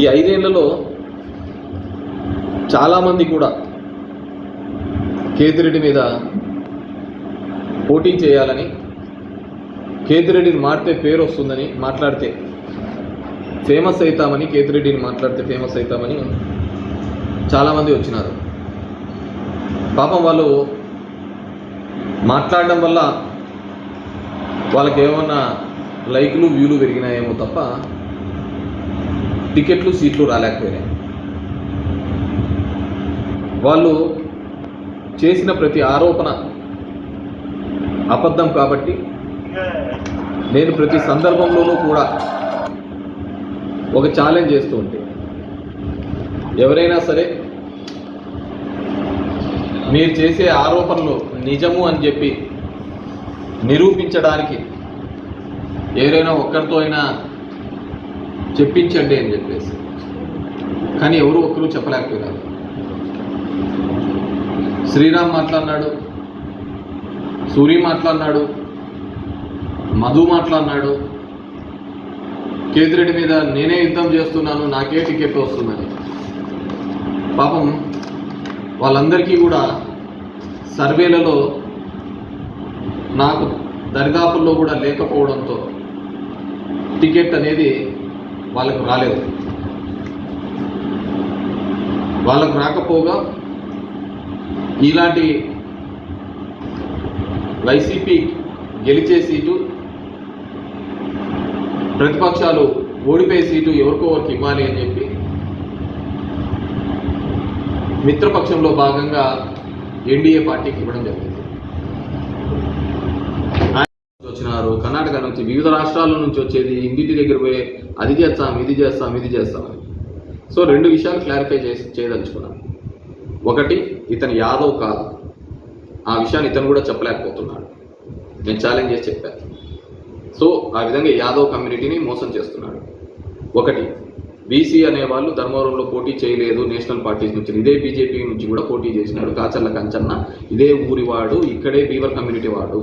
ఈ ఐదేళ్ళలో చాలామంది కూడా కేతిరెడ్డి మీద పోటీ చేయాలని కేతిరెడ్డిని మారితే పేరు వస్తుందని మాట్లాడితే ఫేమస్ అవుతామని కేతిరెడ్డిని మాట్లాడితే ఫేమస్ అవుతామని చాలామంది వచ్చినారు. పాపం వాళ్ళు మాట్లాడడం వల్ల వాళ్ళకి ఏమన్నా లైక్లు వ్యూలు పెరిగినాయేమో తప్ప టికెట్లు సీట్లు రాలేకపోయినాయి. వాళ్ళు చేసిన ప్రతి ఆరోపణ అబద్ధం కాబట్టి నేను ప్రతి సందర్భంలోనూ కూడా ఒక ఛాలెంజ్ చేస్తూ ఉంటే ఎవరైనా సరే మీరు చేసే ఆరోపణలు నిజము అని చెప్పి నిరూపించడానికి ఎవరైనా ఒక్కరితో అయినా చెప్పించండి అని చెప్పేసి. కానీ ఎవరు ఒక్కరు చెప్పలేకపోయినారు. శ్రీరామ్ మాట్లాడినాడు సూరి మాట్లాడినాడు మధు మాట్లాడినాడు కేతిరెడ్డి మీద నేనే యుద్ధం చేస్తున్నాను నాకే టికెట్ వస్తుందని. పాపం వాళ్ళందరికీ కూడా సర్వేలలో నాకు దరిదాపుల్లో కూడా లేకపోవడంతో టికెట్ అనేది వాళ్ళకు రాలేదు. వాళ్ళకు రాకపోగా ఇలాంటి వైసీపీ గెలిచే సీటు ప్రతిపక్షాలు ఓడిపోయే సీటు ఎవరికో ఒకరికి ఇవ్వాలి అని చెప్పి మిత్రపక్షంలో భాగంగా ఎన్డీఏ పార్టీకి ఇవ్వడం జరిగింది. వచ్చినారు కర్ణాటక నుంచి వివిధ రాష్ట్రాల నుంచి వచ్చేది ఇంటింటి దగ్గర పోయి అది చేస్తాం ఇది చేస్తాం ఇది చేస్తాం అని. సో రెండు విషయాలు క్లారిఫై చేసి చేయదలుచుకున్నాను. ఒకటి ఇతను యాదవ్ కాదు. ఆ విషయాన్ని ఇతను కూడా చెప్పలేకపోతున్నాడు. నేను ఛాలెంజ్ చేసి చెప్పాను సో ఆ విధంగా యాదవ్ కమ్యూనిటీని మోసం చేస్తున్నాడు. ఒకటి బీసీ అనే వాళ్ళు ధర్మవరంలో పోటీ చేయలేదు నేషనల్ పార్టీస్ నుంచి ఇదే బీజేపీ నుంచి కూడా పోటీ చేసినాడు. కాచర్ల కంచన్న ఇదే ఊరి వాడు ఇక్కడే బీవర్ కమ్యూనిటీ వాడు.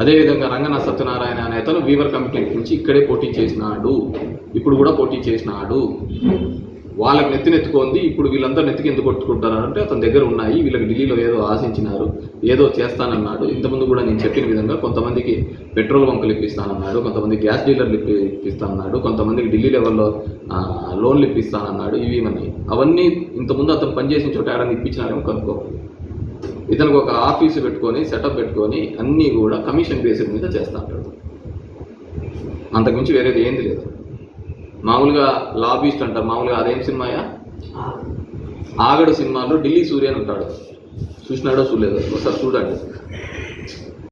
అదేవిధంగా రంగన సత్యనారాయణ అనే అతను వీవర్ కమ్యూనిటీ నుంచి ఇక్కడే పోటీ చేసినాడు. ఇప్పుడు కూడా పోటీ చేసినాడు. వాళ్ళకి నెత్తినెత్తుకుంది. ఇప్పుడు వీళ్ళందరూ నెత్తికి ఎందుకు కొట్టుకుంటారు అంటే అతని దగ్గర ఉన్నాయి. వీళ్ళకి ఢిల్లీలో ఏదో ఆశించినారు. ఏదో చేస్తానన్నాడు. ఇంతకుముందు కూడా నేను చెప్పిన విధంగా కొంతమందికి పెట్రోల్ బంకులు ఇప్పిస్తానన్నాడు. కొంతమంది గ్యాస్ డీలర్లు ఇప్పి ఇప్పిస్తానన్నాడు. కొంతమందికి ఢిల్లీ లెవెల్లో లోన్లు ఇప్పిస్తానన్నాడు. ఇవి ఇవన్నీ అవన్నీ ఇంతకుముందు అతను పనిచేసిన చోట ఆడని ఇప్పించినారేమో కనుక్కోవాలి ఇతనికి ఒక ఆఫీసు పెట్టుకొని సెటప్ పెట్టుకొని అన్నీ కూడా కమిషన్ బేసిస్ మీద చేస్తూ ఉంటాడు. అంతకుమించి వేరేది ఏంది లేదు. మామూలుగా లాబీస్ట్ అంటారు మామూలుగా అదేం సినిమాయా ఆగడు సినిమాలో ఢిల్లీ సూర్య అని ఉంటాడు. చూసినాడో చూడలేదు? ఒకసారి చూడండి.